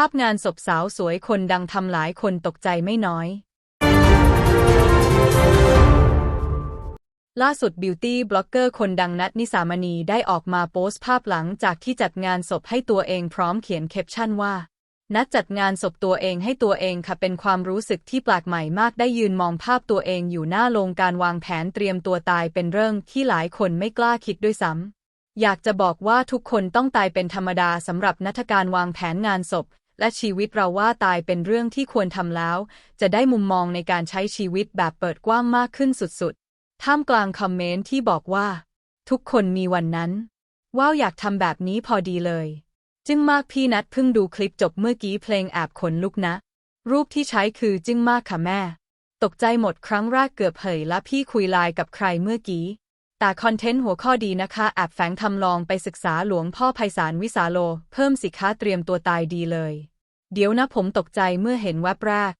ภาพงานศพสาวสวยคนดังทำหลายคนตกใจไม่น้อย ล่าสุดบิวตี้บล็อกเกอร์คนดังนัทนิสามณีได้ออกมาโพสต์ภาพหลังจากที่จัดงานศพให้ตัวเองพร้อมเขียนแคปชั่นว่า นัดจัดงานศพตัวเองให้ตัวเองค่ะเป็นความรู้สึกที่แปลกใหม่มากได้ยืนมองภาพตัวเองอยู่หน้าโรงการวางแผนเตรียมตัวตายเป็นเรื่องที่หลายคนไม่กล้าคิดด้วยซ้ำอยากจะบอกว่าทุกคนต้องตายเป็นธรรมดาสำหรับนัทการวางแผนงานศพ และชีวิตเราว่าตายเป็นเรื่องที่ควรทำแล้ว จะได้มุมมองในการใช้ชีวิตแบบเปิดกว้างมากขึ้นสุดๆ ท่ามกลางคอมเมนต์ที่บอกว่า ทุกคนมีวันนั้น ว้าวอยากทำแบบนี้พอดีเลย จึงมากพี่นัดเพิ่งดูคลิปจบเมื่อกี้เพลงแอบขนลุกนะ รูปที่ใช้คือจึงมากค่ะแม่ ตกใจหมดครั้งแรกเกือบเผยและพี่คุยไลน์กับใครเมื่อกี้ แต่คอนเทนต์หัวข้อดีนะคะแอบแฝงทำลองไปศึกษาหลวงพ่อไพศาลวิสาโล เพิ่มสิค้าเตรียมตัวตายดีเลย เดี๋ยวนะผมตกใจเมื่อเห็นแวบแรก